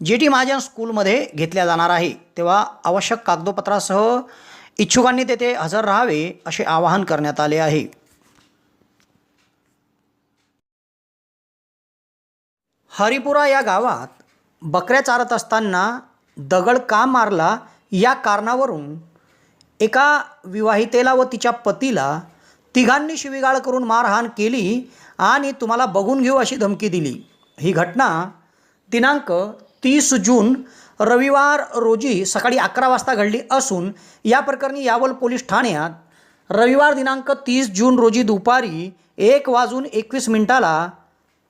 जे टी महाजन स्कूलमध्ये घेतल्या जाणार आहे तेव्हा आवश्यक कागदोपत्रासह इच्छुकांनी तेथे हजर राहावे असे आवाहन करण्यात आले आहे. हरिपुरा या गावात बकऱ्या चारत असताना दगड का मारला या कारणावरून एका विवाहितेला व तिच्या पतीला तिघांनी शिवीगाळ करून मारहाण केली आणि तुम्हाला बघून घेऊ अशी धमकी दिली. ही घटना दिनांक तीस जून रविवार रोजी सकाळी अकरा वाजता घडली असून या प्रकरणी यावल पोलीस ठाण्यात रविवार दिनांक तीस जून रोजी दुपारी एक वाजून एकवीस मिनिटाला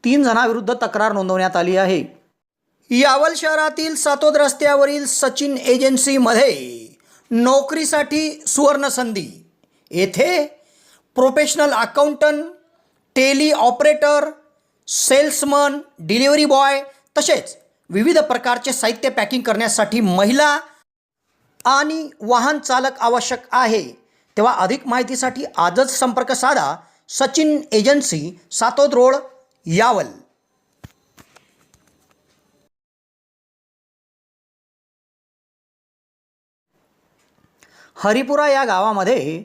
तीन जणांविरुद्ध तक्रार नोंदवण्यात आली आहे. यावल शहरातील सातोद रस्त्यावरील सचिन एजन्सीमध्ये नोकरीसाठी सुवर्णसंधी. येथे professional accountant Tally operator salesman delivery boy तसेच विविध प्रकारचे साहित्य पॅकिंग करण्यासाठी महिला आणि वाहन चालक आवश्यक आहे. तेव्हा अधिक माहितीसाठी आजच संपर्क साधा सचिन एजन्सी सातोद रोड यावल. हरिपुरा या गावामध्ये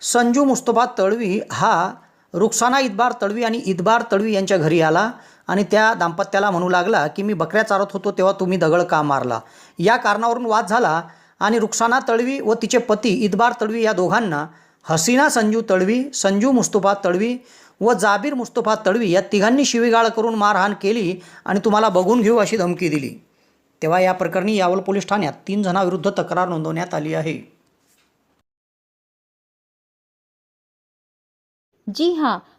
संजू मुस्तफा तळवी हा रुक्साना इतबार तळवी आणि इदबार तळवी यांच्या घरी आला. आणि त्या दाम्पत्याला म्हणू लागला की मी बकऱ्या चारत होतो तेव्हा तुम्ही दगड का मारला? या कारणावरून वाद झाला आणि रुक्साना तळवी व तिचे पती इदबार तळवी या दोघांना हसीना संजू तळवी संजू मुस्तफा तळवी व जाबीर मुस्तफा तळवी या तिघांनी शिवीगाळ करून मारहाण केली आणि तुम्हाला बघून घेऊ अशी धमकी दिली. तेव्हा या प्रकरणी यावल पोलीस ठाण्यात तीन जणांविरुद्ध तक्रार नोंदवण्यात आली आहे. जी हां